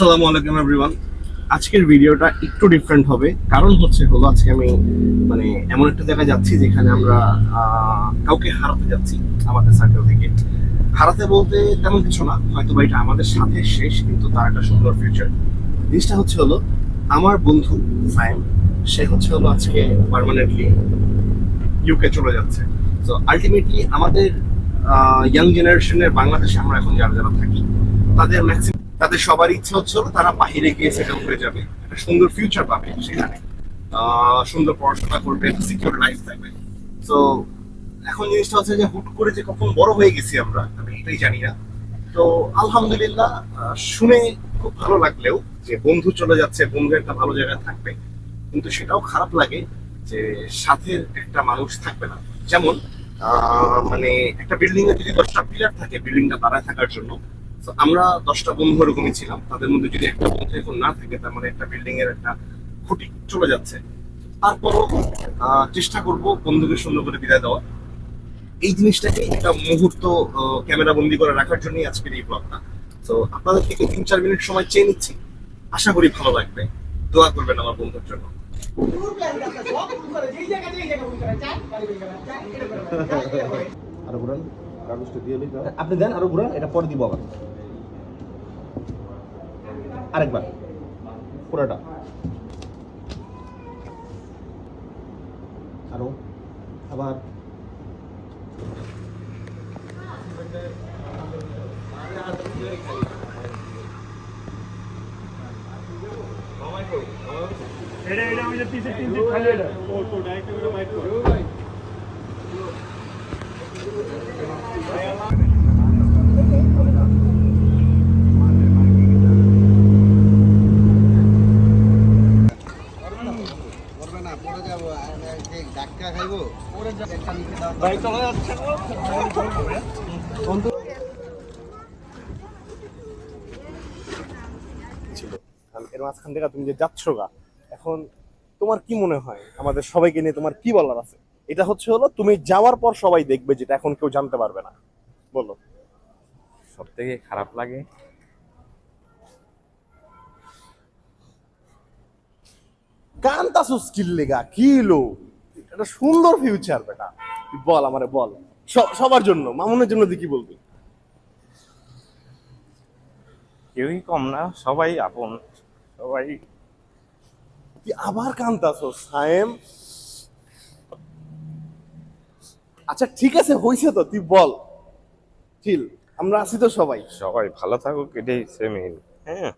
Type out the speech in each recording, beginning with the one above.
আসসালামু আলাইকুম এভরিওয়ান আজকের ভিডিওটা একটু ডিফারেন্ট হবে। কারণ হচ্ছে হলো, আজকে আমি মানে এমন একটা জায়গায় যাচ্ছি যেখানে আমরা কাউকে হারাতে যাচ্ছি আমাদের সার্কেল থেকে। হারাতে বলতে তেমন কিছু না, হয়তো বা এটা আমাদের সাথে শেষ, কিন্তু তার একটা সুন্দর ফিউচার জিনিসটা হচ্ছে হলো, আমার বন্ধু সাইম সে হচ্ছে হলো আজকে পার্মানেন্টলি ইউকে চলে যাচ্ছে। তো আলটিমেটলি আমাদের ইয়াং জেনারেশনের বাংলাদেশে আমরা এখন যারা যারা থাকি, তাদের ম্যাক্সিমাম তাদের সবার ইচ্ছা হচ্ছে হলো তারা বাহিরে গিয়ে সেটেল হয়ে যাবে। একটা সুন্দর ফিউচার পাবে সেখানে। সুন্দর পড়াশোনা করবে সিকিউর লাইফ থাকবে। তো এখন জিনিসটা হচ্ছে যে হুট করে যে কখন বড় হয়ে গেছি আমরা, আমি এটাই জানি না। তো, আলহামদুলিল্লাহ শুনে খুব ভালো লাগলেও যে বন্ধু চলে যাচ্ছে বন্ধু একটা ভালো জায়গায় থাকবে। কিন্তু সেটাও খারাপ লাগে যে সাথে একটা মানুষ থাকবে না। যেমন মানে একটা বিল্ডিং এ যদি দশটা পিলার থাকে বিল্ডিংটা দাঁড়ায় থাকার জন্য তো আমরা দশটা বন্ধু এরকমই ছিলাম। তাদের মধ্যে যদি একটা বন্ধু এখন না থাকে, তার মানে একটা বিল্ডিং এর একটা খুঁটি চলে যাচ্ছে। তারপরও চেষ্টা করব বন্ধুকে সুন্দর করে বিদায় দেওয়া এই জিনিসটাকে একটা মুহূর্ত ক্যামেরা বন্দি করে রাখার জন্যই আজকের এই ব্লগটা তো আপনাদের থেকে তিন, চার মিনিট সময় চেয়ে নিচ্ছি। আশা করি ভালো লাগবে। দোয়া করবেন আমার বন্ধুর জন্য। আরও ঘুরান। কাগজটা দিয়ে নিই আপনি দেন আরও ঘুরান এটা পরে দিব আবার আরেকবার পুরোটা আরও আবার এটা এটা ওই যে পিছে তিন খালি এটা ভাই এর মাঝখান থেকে তুমি যে যাচ্ছ গা, এখন তোমার কি মনে হয়? আমাদের সবাইকে নিয়ে তোমার কি বলার আছে? এটা হচ্ছে হলো তুমি যাওয়ার পর সবাই দেখবে যেটা এখন কেউ জানতে পারবে না। বলো। সব থেকে খারাপ লাগে? কান্তাসু স্কিল লেগা কি লো? এটা সুন্দর ফিউচার বেটা। বল আমারে বল। সবার জন্য মামুনের জন্য কি বলবি। কেউই কম না সবাই আপন। সবাই তুই আবার কান্তাসো সায়েম। আচ্ছা ঠিক আছে, হইছে তো, তুই বল। চিল আমরা আছি তো সবাই। সবাই ভালো থাকুক, এটাই সেমিন হ্যাঁ।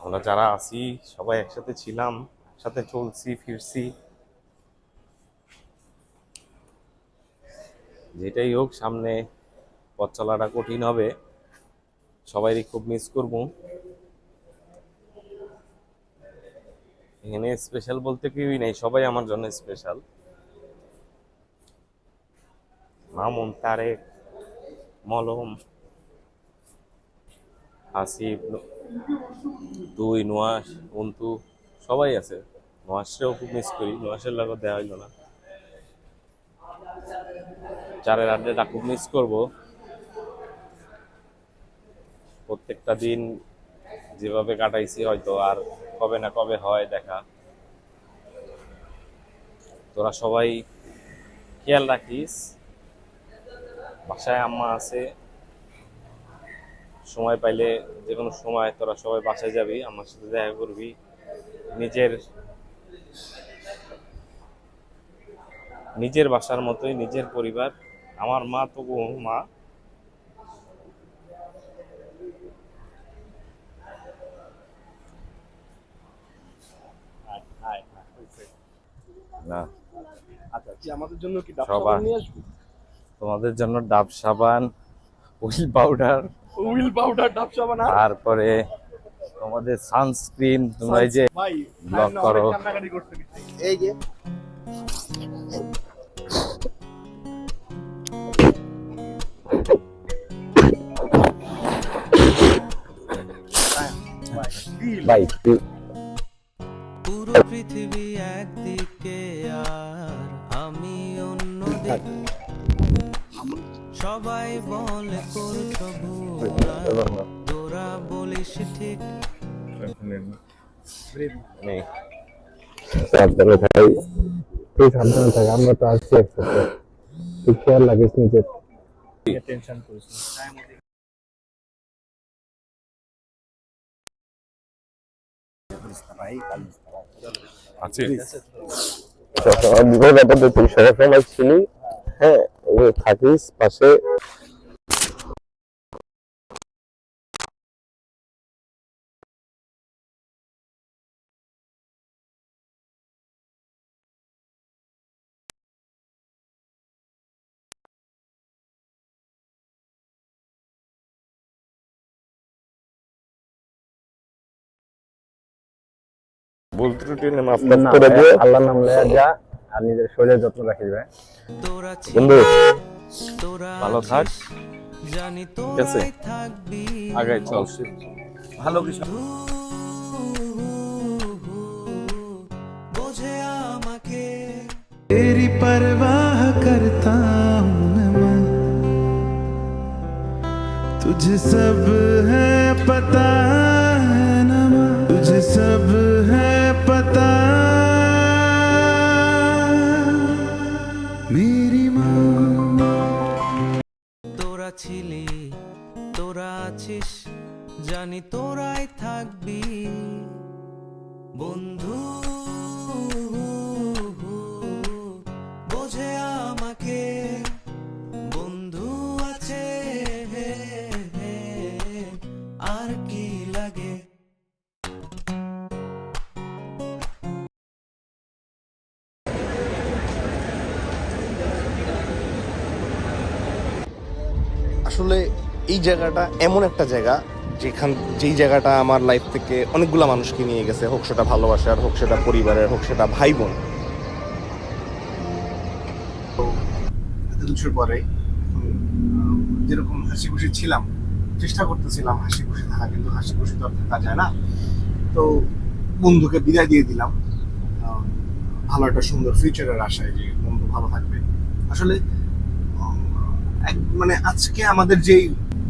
আমরা যারা আছি, সবাই একসাথে ছিলাম, একসাথে চলছি, ফিরছি। যেটাই হোক, সামনে পথ চলাটা কঠিন হবে। সবাইরই খুব মিস করব। এখানে স্পেশাল বলতে কেউই নেই, সবাই আমার জন্য স্পেশাল মামুন, তারেক, মলম, আসিফ, দুই, নোয়াস অন্তু সবাই আছে। নোয়াসকেও খুব মিস করি, নোয়াসের লগত দেওয়া হইল না। চারের আড্ডাটা খুব মিস করব। প্রত্যেকটা দিন যেভাবে কাটাইছি হয়তো আর কবে না কবে হয়, দেখা। তোরা সবাই খেয়াল রাখিস, বাসায় আম্মা আছে। সময় পাইলে যে কোনো সময় তোরা সবাই বাসায় যাবি আমার সাথে দেখা করবি। নিজের নিজের বাসার মতোই নিজের পরিবার। আমার মা তবু মা। না। আচ্ছা তুই আমাদের জন্য কি ডাব সাবান নিয়ে আসবি? তোমাদের জন্য ডাব সাবান উইল পাউডার উইল পাউডার ডাব সাবান তারপরে তোমাদের সানস্ক্রিন তোমরা এই যে ব্লক না, করো। এই যে। ভাই একদিকে আর? আমি অন্যদিকে সবাই বলে করছ ভুল তোরা বলিস ঠিক। সাবধানে থাই তুই সাবধানে থাক আমরা তো আসছি একসাথে। তুই খেয়াল রাখিস নিজের। আছে বিপদ আপদে তুই সবসময় ছিলি হ্যাঁ ওই থাকিস পাশে ভুল ত্রুটি হলে মাফ না করে দিও আল্লাহর নাম লয়া যা আর নিজের শরীরের যত্ন রাখিস ভাই তোরা বন্ধু তোরা ভালো থাক জানি ঠিক আছে তোরাই থাকবি আগাই চল ভালো কিছু বোঝে আমাকে तेरी परवाह करता हूँ न मैं तुझे सब है पता ছিলি। তোরা আছিস জানি তোরাই থাকবি। বন্ধু আসলে এই জায়গাটা এমন একটা জায়গা যেখান, যেই জায়গাটা আমার লাইফ থেকে অনেকগুলো মানুষকে নিয়ে গেছে। হোক সেটা ভালোবাসার, হোক সেটা পরিবারের, হোক সেটা ভাই বোন কিছুর পরে যেরকম হাসি খুশি ছিলাম, চেষ্টা করতেছিলাম হাসি খুশি থাকা, কিন্তু হাসি খুশি তো আর থাকা যায় না। তো বন্ধুকে বিদায় দিয়ে দিলাম। ভালো একটা সুন্দর ফিউচারের আশায় যে বন্ধু ভালো থাকবে। আসলে মানে আজকে আমাদের যে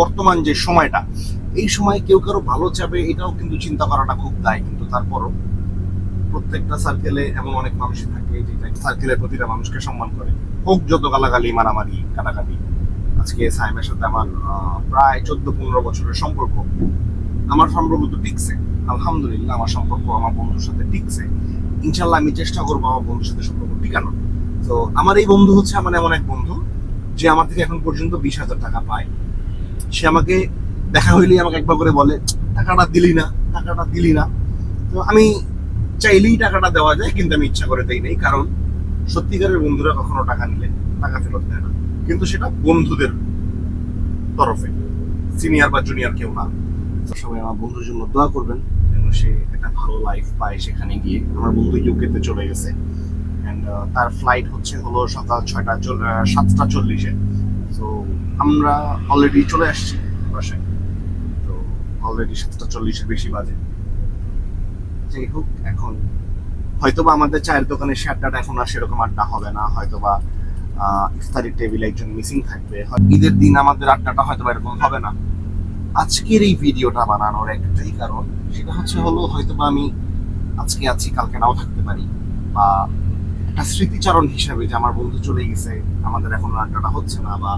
বর্তমান যে সময়টা, এই সময় কেউ কারও ভালো চাবে এটাও কিন্তু চিন্তা করাটা খুব দায়, কিন্তু তারপরও প্রত্যেকটা সার্কেলে এমন অনেক মানুষই থাকে যেটা সার্কেলের প্রতিটা মানুষকে সম্মান করে। হোক যত গালাগালি, মারামারি, কাটাকাটি, আজকে সাইমের সাথে আমার প্রায় চোদ্দ পনেরো বছরের সম্পর্ক, আমার সম্পর্ক তো টিকছে, আলহামদুলিল্লাহ আমার সম্পর্ক আমার বন্ধুর সাথে টিকছে। ইনশাল্লাহ আমি চেষ্টা করব আমার বন্ধুর সাথে সম্পর্ক টিকানো তো আমার এই বন্ধু হচ্ছে আমার এমন এক বন্ধু যে আমার থেকে এখন পর্যন্ত বিশ হাজার টাকা পায়। সে আমাকে দেখা হইলেই আমাকে একবার করে বলে, টাকাটা দিলি না, টাকাটা দিলি না। তো আমি চাইলেই টাকাটা দেওয়া যায়, কিন্তু আমি ইচ্ছা করে দেই নাই, কারণ সত্যিকারের বন্ধুরা কখনো টাকা নিলে টাকা ফেরত দেয় না। কিন্তু সেটা বন্ধুদের তরফে, সিনিয়র বা জুনিয়র কেউ না। সবাই আমার বন্ধুর জন্য দোয়া করবেন, যেন সে একটা ভালো লাইফ পায় সেখানে গিয়ে। আমার বন্ধু ইউকেতে চলে গেছে। অ্যান্ড তার ফ্লাইট হচ্ছে হলো সকাল ছয়টা সাতটা চল্লিশে। তো আমরা অলরেডি চলে আসছি বাসায়। তো অলরেডি সাতটা চল্লিশের বেশি বাজে। যাই হোক, এখন হয়তোবা আমাদের চায়ের দোকানে সে আড্ডাটা এখন আর সেরকম আড্ডা হবে না। হয়তোবা ইফতারির টেবিলে একজন মিসিং থাকবে। ঈদের দিন আমাদের আড্ডাটা হয়তোবা এরকম হবে না। আজকের এই ভিডিওটা বানানোর একটাই কারণ, সেটা হচ্ছে হলো হয়তোবা আমি আজকে আছি, কালকে নাও থাকতে পারি। বা একটা স্মৃতিচারণ হিসাবে যে আমার বন্ধু চলে গেছে, আমাদের এখন আড্ডাটা হচ্ছে না, বা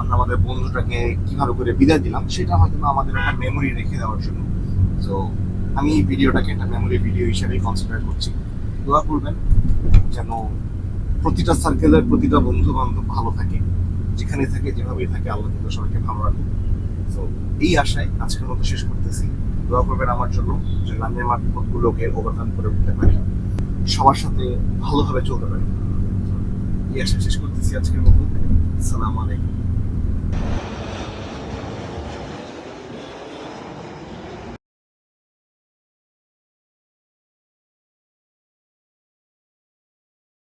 আমরা আমাদের বন্ধুটাকে কীভাবে করে বিদায় দিলাম, সেটা হয়তো আমাদের একটা মেমোরি রেখে দেওয়ার জন্য। তো আমি এই ভিডিওটাকে একটা মেমোরি ভিডিও হিসেবেই কনসিডার করছি। দোয়া করবেন যেন প্রতিটা সার্কেলের প্রতিটা বন্ধু বান্ধব ভালো থাকে, যেখানে থাকে, যেভাবেই থাকে, আল্লাহ কিন্তু সবাইকে ভালো রাখুন তো এই আশায় আজকের মতো শেষ করতেছি। দোয়া করবেন আমার জন্য যে আমি আমার বিপদগুলোকে ওভারকাম করে উঠতে পারি। সবার সাথে ভালোভাবে চলতে পারি। এই আশা শেষ করতেছি আজকের মতো। সালাম আলাইকুম।